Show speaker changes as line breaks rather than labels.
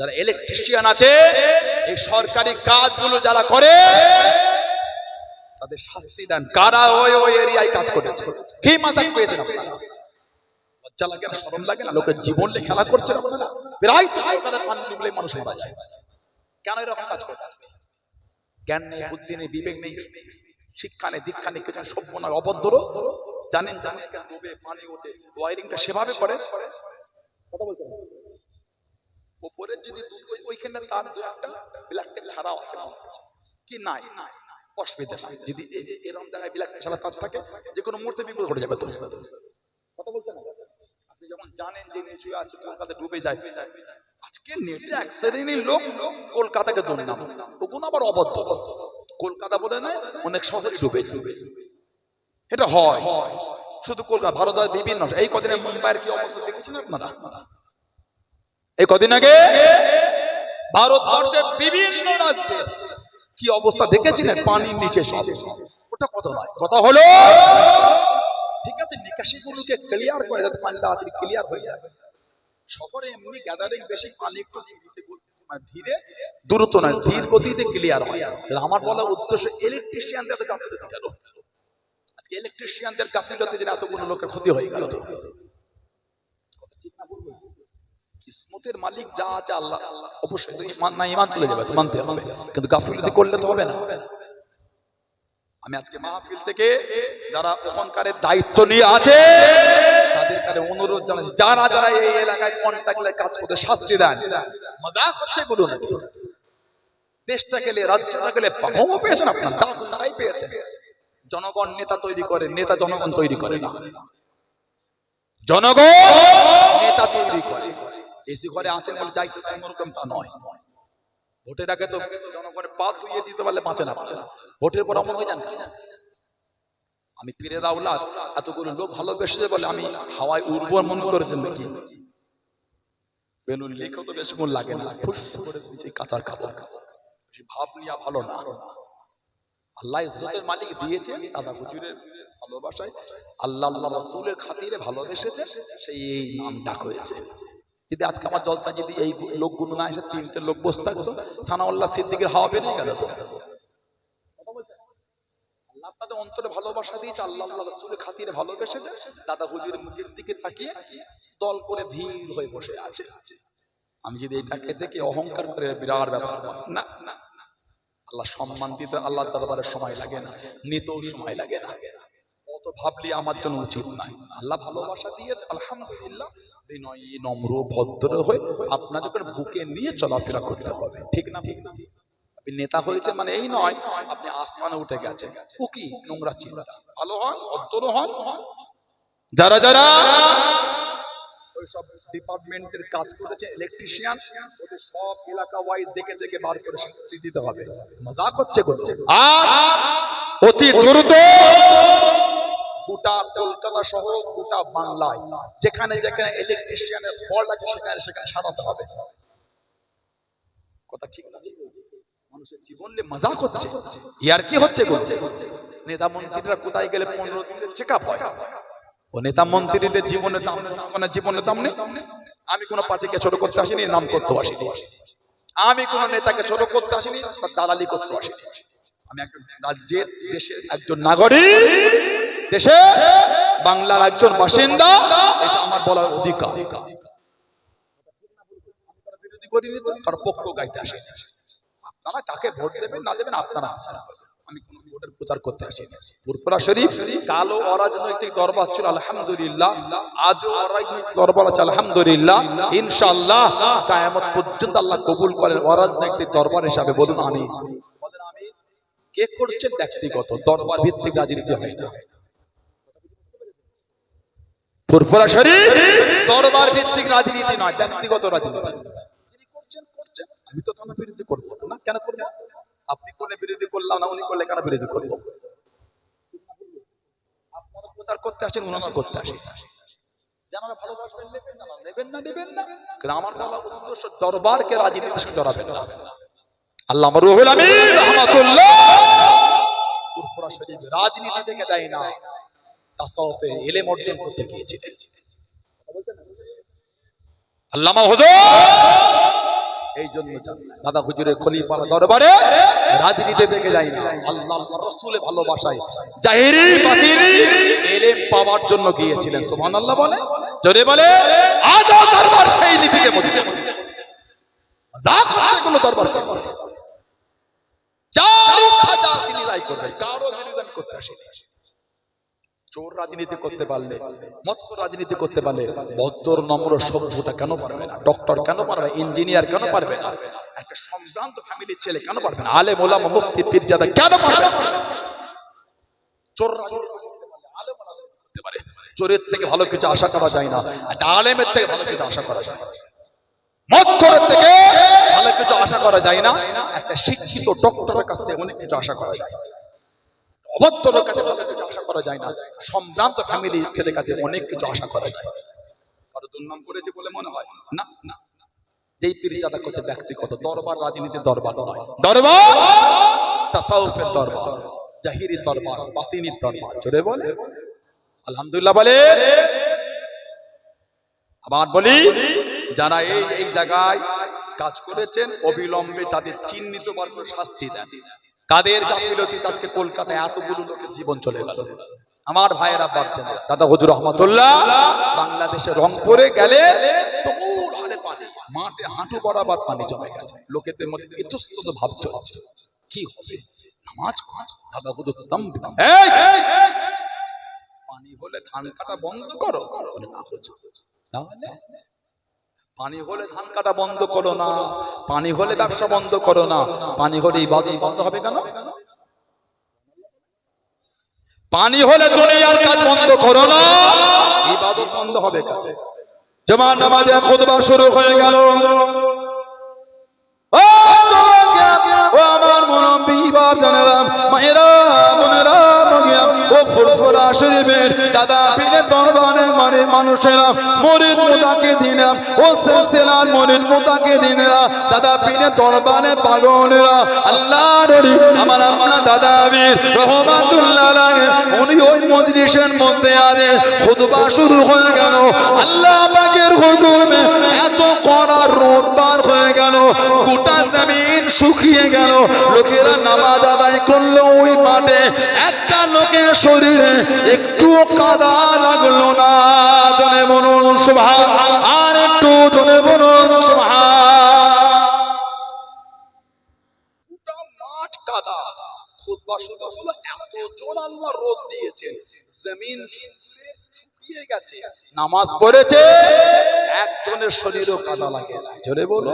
যারা ইলেকট্রিশিয়ান আছে, এই সরকারি কাজগুলো যারা করে, তাদের শাস্তি দেন। কারা ওই ওই এরিয়ায় কাজ করেছে? কি মাথায় পেয়েছেন আপনারা? লজ্জা লাগে না, শরম লাগে না? লোকের জীবন নিয়ে খেলা করছেন আপনারা? প্রায় তো কলকাতার পানি ডুবলে মানুষ মারা যায়। কেন এরকম কাজ করতে আপনি? জ্ঞান নেই, বুদ্ধি নেই, বিবেক নেই, শিক্ষা নেই, দীক্ষা নেই, কিছু সভ্য নয়, অভদ্র। জানেন জানেন পানি ওঠে ওয়ারিংটা সেভাবে করে। কথা। ওপরে যদি ওইখানে তার দু একটা ব্ল্যাক টেপ ছাড়াও আছে কি নাই? অসুবিধা নাই। যদি এরকম জায়গায় ব্ল্যাক টেপ ছাড়া তার থাকে যে কোনো মুহূর্তে বিপদ ঘটে যাবে কথা বলতে না? আপনি যখন জানেন যে নিচু আছে কলকাতা ডুবে যায়, আজকে নেটে এক শ্রেণির লোক কলকাতাকে দুর্নাম। তখন আবার অবদ্ধ। কলকাতা বলে নয় অনেক শহরে ডুবে। ডুবে এটা হয়। শুধু কলকাতা ভারতের বিভিন্ন। এই কদিনে মুম্বাইয়ের কি অবস্থা দেখেছেন আপনারা? এই কদিন আগে ভারতবর্ষের বিভিন্ন রাজ্যে কি অবস্থা দেখেছিলেন? পানির নিচে ওটা কত নয় কথা হলো? ঠিক আছে নিকাশি গুলোকে ক্লিয়ার করে যাতে পানি তাড়াতাড়ি ক্লিয়ার হয়ে যায়। শহরে এমনি গ্যাদারিং বেশি, পানি একটু ধীরে দ্রুত নয়, ধীর গতিতে ক্লিয়ার হয়। আমার বলার উদ্দেশ্য ইলেকট্রিশিয়ানদের আজকে ইলেকট্রিশিয়ানদের গাফিলতি যেন এতগুলো লোকের ক্ষতি হয়ে গেল মালিক যা আছে আল্লাহ। অবশ্যই না ইমান চলে যাবে, তো মানতে হবে। কিন্তু গাফিলতি করলে তো হবে না। আমি আজকে মাহফিল থেকে যারা ওখানকারের দায়িত্ব নিয়ে আছে, তাদের অনুরোধ যারা যারা এলাকায় কাজ করতে শাস্তি দেন। মজাক হচ্ছে বলুন দেশটা গেলে রাজ্যটা গেলে পেয়েছেন আপনার জনগণ নেতা তৈরি করে, নেতা জনগণ তৈরি করে না। জনগণ নেতা তৈরি করে। এসি ঘরে আছেন বলে যাইতে তাই ওরকম তা নয়। ভোটের আগে তো জনগণের পা ধুইয়ে দিতে পারলে বাঁচে না। বাঁচে না ভোটের পর অমন হয়ে যান আমি পীরে রাউলাদ এতগুলো লোক ভালোবেসে বলে আমি হাওয়ায় উর্বর মনে করেছেন নাকি? বেলুন লিখো তো বেশি মন লাগে না। ফুস করে কাঁচার কাঁচার বেশি ভাব নিয়া ভালো না। আল্লাহ ইজ্জতের মালিক দিয়েছে দাদা হুজুরের ভালোবাসায়। আল্লাহ আল্লাহ রসুলের খাতিরে ভালোবেসেছে সেই এই নাম ডাক হয়েছে। যদি আজকে আমার জলসা যদি এই লোকগুলো না এসে তিনটে লোক বসে থাকতো, সানাউল্লাহ সিদ্দিকের হাওয়া বেরিয়ে গেল তো? অন্তরে ভালোবাসা দিয়েছে, আল্লাহ খাতিরে দাদা মুখের দিকে তাকিয়ে দল করে হয়ে বসে আছে। আমি যদি এটাকে অহংকার করে, বিরাট না না। আল্লাহ সম্মান দিতে আল্লাহ দরবারের সময় লাগে না, নিতেও সময় লাগে না। অত ভাবলি আমার জন্য উচিত নয়। আল্লাহ ভালোবাসা দিয়েছে, আলহামদুলিল্লাহ। বিনয়ী, নম্র, ভদ্র হয়ে আপনাদের বুকে নিয়ে চলাফেরা করতে হবে, ঠিক না? ঠিক না আপনি নেতা হয়েছে মানে এই নয়, আপনি আসমানে উঠে গেছেন। ও কি? নোংরা চিন্তা। ভালো হন ভদ্র হন? যারা যারা? ওইসব ডিপার্টমেন্টের কাজ করেছে ইলেকট্রিশিয়ান ওদের সব এলাকা ওয়াইজ দেখে দেখে বার করে শাস্তি দিতে হবে। মজাক হচ্ছে করছে আর অতি দ্রুত গোটা কলকাতা সহ গোটা বাংলায়। যেখানে যেখানে ইলেকট্রিশিয়ানের ফল্ট আছে, সেখানে সেখানে সারাতে হবে। কথা ঠিক না? মানুষের জীবন নিয়ে মজাক হচ্ছে। ইয়ার কি হচ্ছে নেতা মন্ত্রীরা কোথায় গেলে পনেরো দিনের চেক আপ হয়? ও নেতা মন্ত্রীদের জীবনে মানে জীবনে দাম আমি কোনো পার্টিকে ছোট করতে আসিনি, নাম করতে আসিনি। আমি কোন নেতাকে ছোট করতে আসিনি, তার দালালি করতে আসিনি। আমি একজন রাজ্যের, দেশের একজন নাগরিক। দেশে বাংলার একজন বাসিন্দা, এটা আমার বলার অধিকার। করিনি তো পক্ষ গাইতে আপনারা কাকে ভোট দেবেন, না দেবেন, আপনারা আমি ভোটের প্রচার করতে পুরপুরা শরীফ, কালো অরাজনৈতিক দরবার ছিল, আলহামদুলিল্লাহ। আজও অরাজনৈতিক দরবার আছে, আলহামদুলিল্লাহ। ইনশাআল্লাহ, কায়ামত পর্যন্ত আল্লাহ কবুল করেন, অরাজনৈতিক দরবার হিসাবে বলুন আমি কে করছেন ব্যক্তিগত? দরবার ভিত্তিক রাজনীতি হয় না। ফুরফুরা শরীফ? দরবার ভিত্তিক রাজনীতি নয় ব্যক্তিগত রাজনীতি। করছেন করছেন। আমি তো তোমার বিরোধী করব না কেন করব? আপনি কোনে বিরোধী করলাম না উনি করলে কেন বিরোধী করব? আপনারা প্রচার করতে আসেন ওনারা করতে আসেন। যারা ভালোবাসবেন নেবেন না নেবেন না নেবেন না। কিন্তু আমার বলা উদ্দেশ্য দরবারকে রাজনীতির সঙ্গে জড়াবেন না। আল্লাহ আমার রুহুল আমিন রহমাতুল্লাহ। ফুরফুরা শরীফ রাজনীতি থেকে দেয় না। তাসাউফে এলেম অর্জন করতে গিয়েছিলেন। আল্লামা হুজুর! এই জন্য দাদা হুজুরের খলিফার দরবারে রাজনীতি দেখে যায় না। আল্লাহ আল্লাহ রসুলে ভালোবাসায় জাহেরি বাতিরি এলেম পাওয়ার জন্য গিয়েছিলেন। সুবহানাল্লাহ বলে। জোরে বলে আজ দরবার সেই নীতিকে মজবুত যা করতে কোনো দরবার করবে যার ইচ্ছা যা তিনি তাই করবেন। কারও বিরোধী করতে আসিনি। চোর রাজনীতি করতে পারলে মত রাজনীতি করতে পারলে, ভদ্র, নম্র সভ্যতা কেন পারবে না? ডক্টর কেন পারবে ইঞ্জিনিয়ার কেন পারবে না? একটা সম্ভ্রান্ত ফ্যামিলির ছেলে কেন পারবে না? আলে মোলামা মুফতি পীরজাদা কেন পারবে না? চোর চোরের থেকে ভালো কিছু আশা করা যায় না, একটা আলেমের থেকে ভালো কিছু আশা করা যায় মক্করের থেকে ভালো কিছু আশা করা যায় না, একটা শিক্ষিত ডক্টরের কাছ থেকে অনেক কিছু আশা করা যায়। অভদ্রের কাছে করা যায় না। সম্ভ্রান্ত ফ্যামিলি ছেলের কাছে অনেক কিছু আশা করা যায়। দুর্নাম করেছে বলে মনে হয়? না করছে ব্যক্তিগত, দরবার রাজনীতির দরবার দরবার? তাসাউফের দরবার জাহিরি দরবার, বাতিনির দরবার। জোরে বলে। আলহামদুলিল্লাহ বলে। আবার বলি, যারা এই এই জায়গায় কাজ করেছেন, অবিলম্বে তাদের চিহ্নিত বর্গ শাস্তি দেন। কাদের গাফিলতি আজকে কলকাতায় এতগুলো লোকের জীবন চলে গেল? আমার ভাইয়েরা বাচ্চা দাদা হজুর রহমতুল্লাহ বাংলাদেশে রংপুরে গেলে হারে পানি মাঠে হাঁটু বরাবর পানি জমে গেছে। লোকেদের মধ্যে ইতস্তত ভাব চলছে। কি হবে? নামাজ কাজ দাদা হুজুর দম দিলাম। পানি হলে ধান কাটা বন্ধ করো। না হুজুর। তাহলে পানি হলে ধান কাটা বন্ধ করো না। পানি হলে ব্যবসা বন্ধ করো না। পানি হলে ইবাদত বন্ধ হবে কেন? পানি হলে দুনিয়ার কাজ বন্ধ করো না। ইবাদত বন্ধ হবে কেন? জমা নামাজে খুতবা শুরু হয়ে গেল। ও আমার মুরব্বী বাজানেরা, মায়েরা, বোনেরা, ও ফুরফুরা শরীফের দাদা পীরের দরবারে মানে মানুষেরা মরির মোতাকে দিনাম ও সিলসিলার মরির মোতাকে দিনেরা দাদা পিনে দরবারে পাগলেরা আল্লাহ নবী আমার আপনা দাদা বীর রহমাতুল্লাহ উনি ওই মজলিসের মধ্যে আরে খুতবা শুরু হয়ে গেল। আল্লাহ পাকের হুকুমে এত কড়া রোদ পার হয়ে গেল গোটা জমিন শুকিয়ে গেল। লোকেরা নামাজ আদায় করল ওই মাঠে। একটা লোকের শরীরে একটু কাদা লাগল না। জনে বলুন সুবহান আর একটু জনে বলুন কাদা। এত শুকিয়ে গেছে। নামাজ পড়েছে। একজনের শরীরও কাদা লাগে না। জোরে বলো